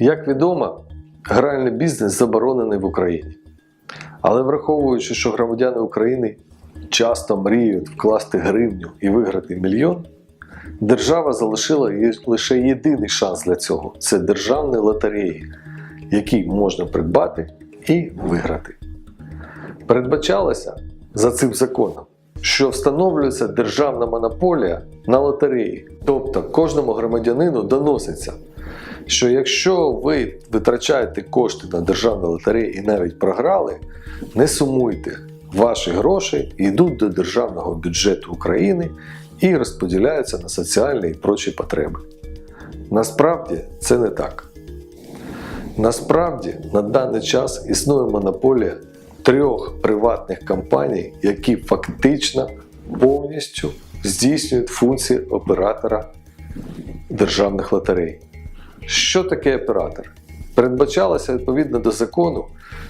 Як відомо, гральний бізнес заборонений в Україні. Але враховуючи, що громадяни України часто мріють вкласти гривню і виграти мільйон, держава залишила лише єдиний шанс для цього це державні лотереї, які можна придбати і виграти. Передбачалося за цим законом, що встановлюється державна монополія на лотереї. Тобто кожному громадянину доноситься, що якщо ви витрачаєте кошти на державні лотереї і навіть програли, не сумуйте. Ваші гроші йдуть до державного бюджету України і розподіляються на соціальні і прочі потреби. Насправді це не так. Насправді на даний час існує монополія трьох приватних компаній, які фактично повністю здійснюють функції оператора державних лотерей. Що таке оператор? Передбачалося відповідно до закону,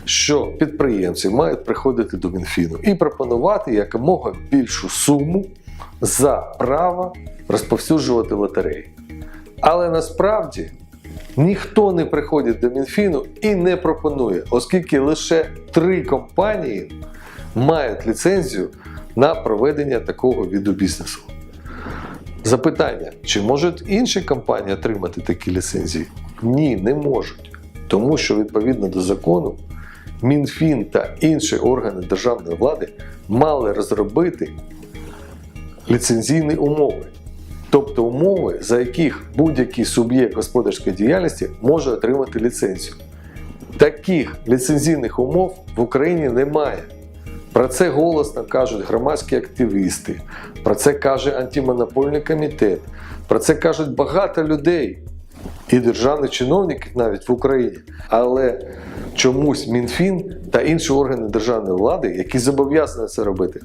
що підприємці мають приходити до Мінфіну і пропонувати якомога більшу суму за право розповсюджувати лотереї. Але насправді ніхто не приходить до Мінфіну і не пропонує, оскільки лише три компанії мають ліцензію на проведення такого віду бізнесу. Запитання: чи можуть інші компанії отримати такі ліцензії? Ні, не можуть. Тому що відповідно до закону Мінфін та інші органи державної влади мали розробити ліцензійні умови. Тобто умови, за яких будь-який суб'єкт господарської діяльності може отримати ліцензію. Таких ліцензійних умов в Україні немає. Про це голосно кажуть громадські активісти, про це каже антимонопольний комітет, про це кажуть багато людей і державних чиновників навіть в Україні. Але чомусь Мінфін та інші органи державної влади, які зобов'язані це робити,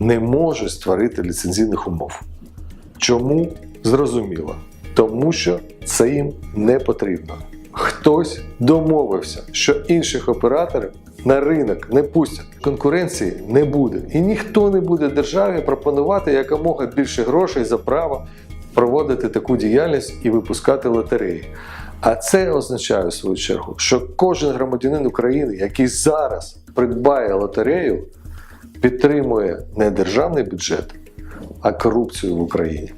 не можуть створити ліцензійних умов. Чому зрозуміло? Тому що це їм не потрібно. Хтось домовився, що інших операторів на ринок не пустять. Конкуренції не буде. І ніхто не буде державі пропонувати якомога більше грошей за право проводити таку діяльність і випускати лотереї. А це означає в свою чергу, що кожен громадянин України, який зараз придбає лотерею, підтримує не державний бюджет, а корупцію в Україні.